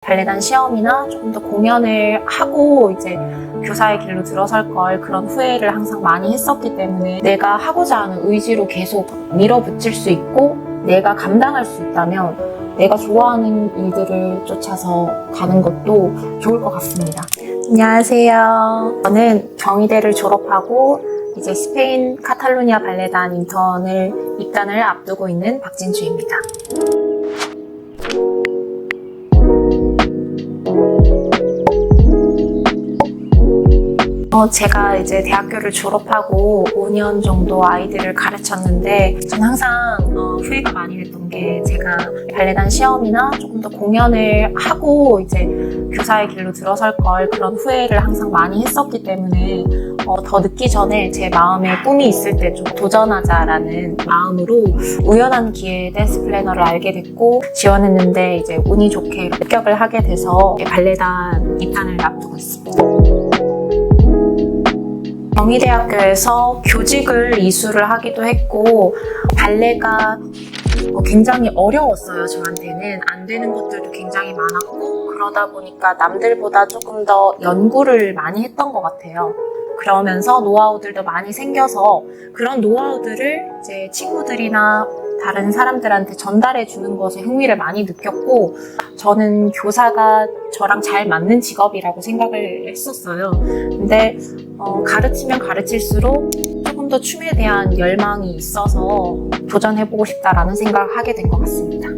발레단 시험이나 조금 더 공연을 하고 이제 교사의 길로 들어설 걸 그런 후회를 항상 많이 했었기 때문에 내가 하고자 하는 의지로 계속 밀어붙일 수 있고 내가 감당할 수 있다면 내가 좋아하는 일들을 쫓아서 가는 것도 좋을 것 같습니다. 안녕하세요. 저는 경희대를 졸업하고 이제 스페인 카탈루니아 발레단 인턴을 입단을 앞두고 있는 박진주입니다. 어, 제가 이제 대학교를 졸업하고 5년 정도 아이들을 가르쳤는데 전 항상 어, 후회가 많이 됐던 게 제가 발레단 시험이나 조금 더 공연을 하고 이제 교사의 길로 들어설 걸 그런 후회를 항상 많이 했었기 때문에 어, 더 늦기 전에 제 마음에 꿈이 있을 때 좀 도전하자라는 마음으로 우연한 기회에 댄스 플래너를 알게 됐고 지원했는데 이제 운이 좋게 합격을 하게 돼서 발레단 입단을 앞두고 있습니다. 경희대학교에서 교직을 이수를 하기도 했고 발레가 어, 굉장히 어려웠어요 저한테는. 안 되는 것들도 굉장히 많았고 그러다 보니까 남들보다 조금 더 연구를 많이 했던 것 같아요. 그러면서 노하우들도 많이 생겨서 그런 노하우들을 이 제 친구들이나 다른 사람들한테 전달해 주는 것에 흥미를 많이 느꼈고 저는 교사가 저랑 잘 맞는 직업이라고 생각을 했었어요 근데 어, 가르치면 가르칠수록 조금 더 춤에 대한 열망이 있어서 도전해보고 싶다라는 생각을 하게 된 것 같습니다.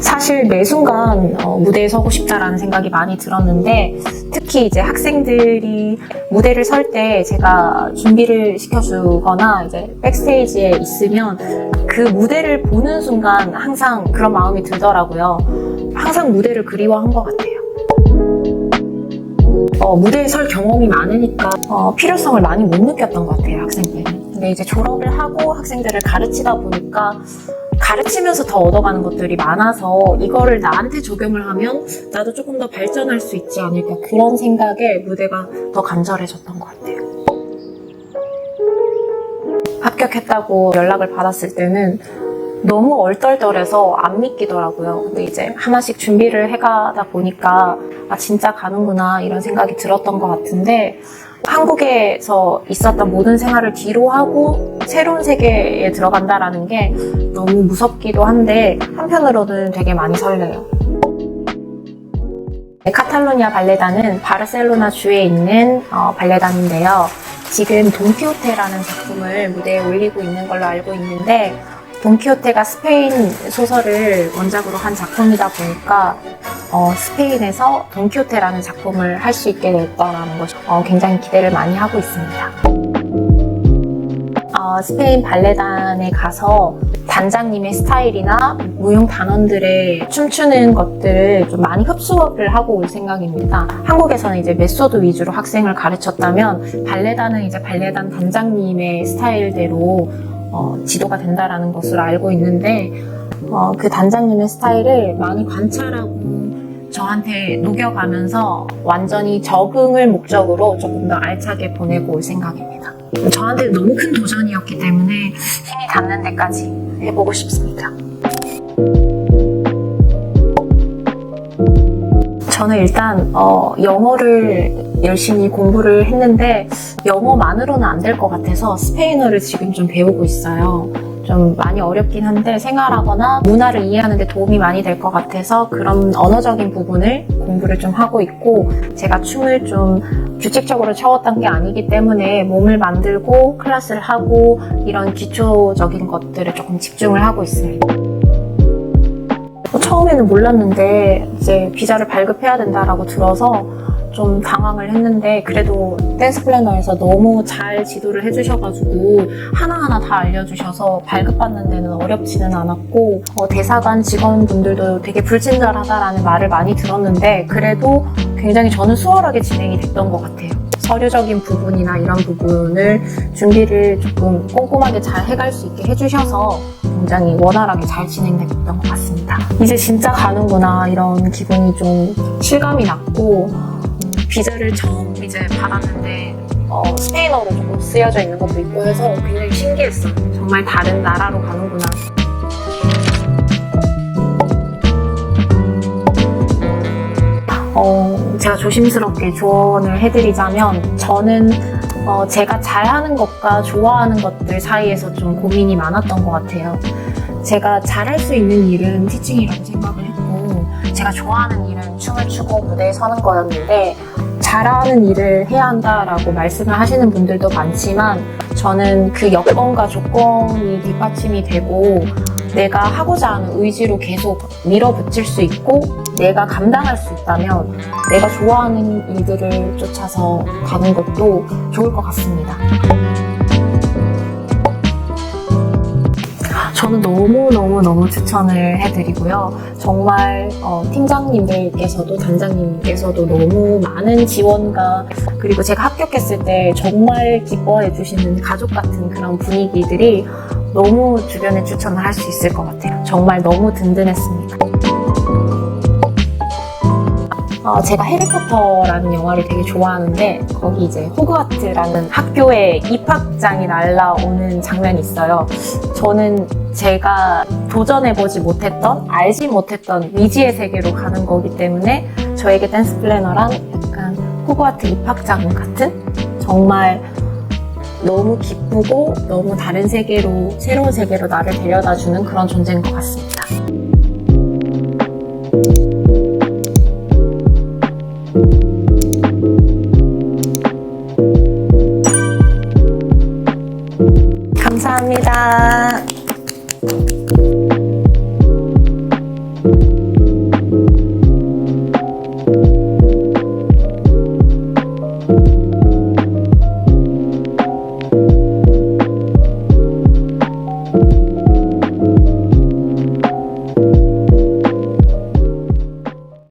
사실 매 순간 어, 무대에 서고 싶다라는 생각이 많이 들었는데 특히 이제 학생들이 무대를 설 때 제가 준비를 시켜주거나 이제 백스테이지에 있으면 그 무대를 보는 순간 항상 그런 마음이 들더라고요. 항상 무대를 그리워한 것 같아요. 어, 무대에 설 경험이 많으니까 어, 필요성을 많이 못 느꼈던 것 같아요 학생들이. 근데 이제 졸업을 하고 학생들을 가르치다 보니까 가르치면서 더 얻어가는 것들이 많아서 이거를 나한테 적용을 하면 나도 조금 더 발전할 수 있지 않을까 그런 생각에 무대가 더 간절해졌던 것 같아요. 합격했다고 연락을 받았을 때는 너무 얼떨떨해서 안 믿기더라고요. 근데 이제 하나씩 준비를 해가다 보니까 아 진짜 가는구나 이런 생각이 들었던 것 같은데 한국에서 있었던 모든 생활을 뒤로 하고 새로운 세계에 들어간다라는 게 너무 무섭기도 한데 한편으로는 되게 많이 설레요. 네, 카탈로니아 발레단은 바르셀로나 주에 있는 어, 발레단인데요. 지금 돈키호테라는 작품을 무대에 올리고 있는 걸로 알고 있는데 돈키호테가 스페인 소설을 원작으로 한 작품이다 보니까 어, 스페인에서 돈키호테라는 작품을 할 수 있게 됐다는 것이 어, 굉장히 기대를 많이 하고 있습니다. 어, 스페인 발레단에 가서 단장님의 스타일이나 무용 단원들의 춤추는 것들을 좀 많이 흡수를 하고 올 생각입니다. 한국에서는 이제 메소드 위주로 학생을 가르쳤다면 발레단은 이제 발레단 단장님의 스타일대로 어, 지도가 된다라는 것을 알고 있는데 어, 그 단장님의 스타일을 많이 관찰하고 저한테 녹여가면서 완전히 적응을 목적으로 조금 더 알차게 보내고 올 생각입니다. 저한테 너무 큰 도전이었기 때문에 힘이 닿는 데까지 해보고 싶습니다. 저는 일단 어, 영어를 열심히 공부를 했는데 영어만으로는 안 될 것 같아서 스페인어를 지금 좀 배우고 있어요. 좀 많이 어렵긴 한데 생활하거나 문화를 이해하는 데 도움이 많이 될 것 같아서 그런 언어적인 부분을 공부를 좀 하고 있고 제가 춤을 좀 규칙적으로 춰왔던 게 아니기 때문에 몸을 만들고 클래스를 하고 이런 기초적인 것들을 조금 집중을 하고 있습니다. 뭐 처음에는 몰랐는데 이제 비자를 발급해야 된다라고 들어서 좀 당황을 했는데 그래도 댄스 플래너에서 너무 잘 지도를 해주셔가지고 하나하나 다 알려주셔서 발급받는 데는 어렵지는 않았고 어, 대사관 직원분들도 되게 불친절하다라는 말을 많이 들었는데 그래도 굉장히 저는 수월하게 진행이 됐던 것 같아요. 서류적인 부분이나 이런 부분을 준비를 조금 꼼꼼하게 잘 해갈 수 있게 해주셔서 굉장히 원활하게 잘 진행됐던 것 같습니다. 이제 진짜 가는구나 이런 기분이 좀 실감이 났고 비자를 처음 이제 받았는데 어, 스페인어로 조금 쓰여져 있는 것도 있고 해서 굉장히 신기했어. 정말 다른 나라로 가는구나. 어, 제가 조심스럽게 조언을 해드리자면 저는 어, 제가 잘하는 것과 좋아하는 것들 사이에서 좀 고민이 많았던 것 같아요. 제가 잘할 수 있는 일은 티칭이라고 생각을 해요. 제가 좋아하는 일은 춤을 추고 무대에 서는 거였는데 잘하는 일을 해야 한다라고 말씀을 하시는 분들도 많지만 저는 그 여건과 조건이 뒷받침이 되고 내가 하고자 하는 의지로 계속 밀어붙일 수 있고 내가 감당할 수 있다면 내가 좋아하는 일들을 쫓아서 가는 것도 좋을 것 같습니다. 저는 너무너무너무 추천을 해드리고요. 정말 어, 팀장님들께서도 단장님께서도 너무 많은 지원과 그리고 제가 합격했을 때 정말 기뻐해 주시는 가족 같은 그런 분위기들이 너무 주변에 추천을 할 수 있을 것 같아요. 정말 너무 든든했습니다. 어, 제가 해리포터라는 영화를 되게 좋아하는데 거기 이제 호그와트라는 학교에 입학장이 날라오는 장면이 있어요. 저는 제가 도전해보지 못했던, 알지 못했던 미지의 세계로 가는 거기 때문에 저에게 댄스 플래너란 약간 호그와트 입학장 같은 정말 너무 기쁘고 너무 다른 세계로, 새로운 세계로 나를 데려다 주는 그런 존재인 것 같습니다.